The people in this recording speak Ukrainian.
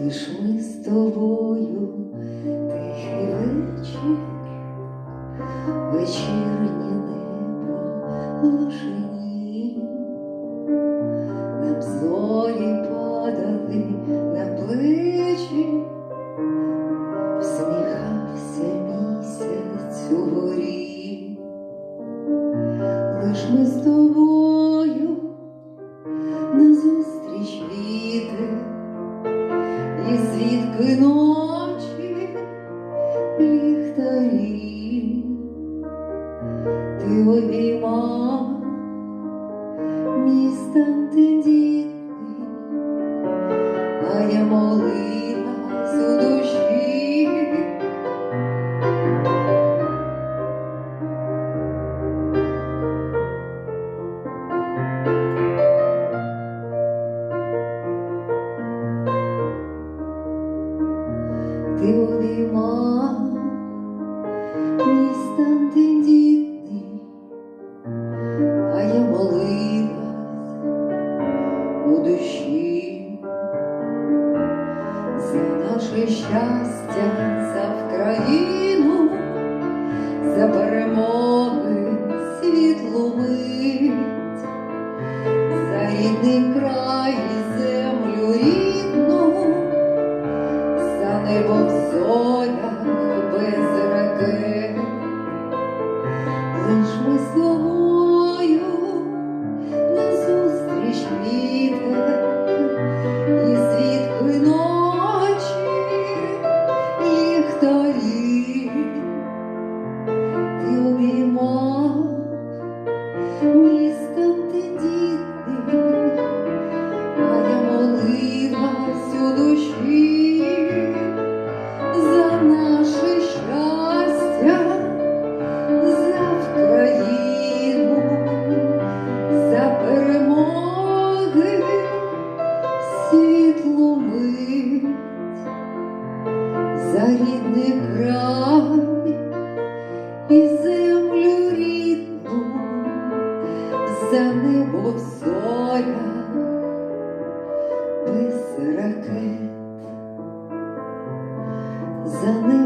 лиш ми з тобою тихий вечір, вечірнє небо лошині, нам зорі подали на плечі, всміхався місяць у горі, лиш ми з тобою назустріч вітер і звідки ночі ліхтарі, ти обіймав міста тендітний, а я молилась Ти обіймав міста тендітний, а я молилась у душі. За наше щастя, за Вкраїну, за обіймав містом тендітний, а я молилась у душі. За наше щастя, за Вкраїну, за перемоги, світлу мить, за рідний край за небо в зорях без ракет. За небо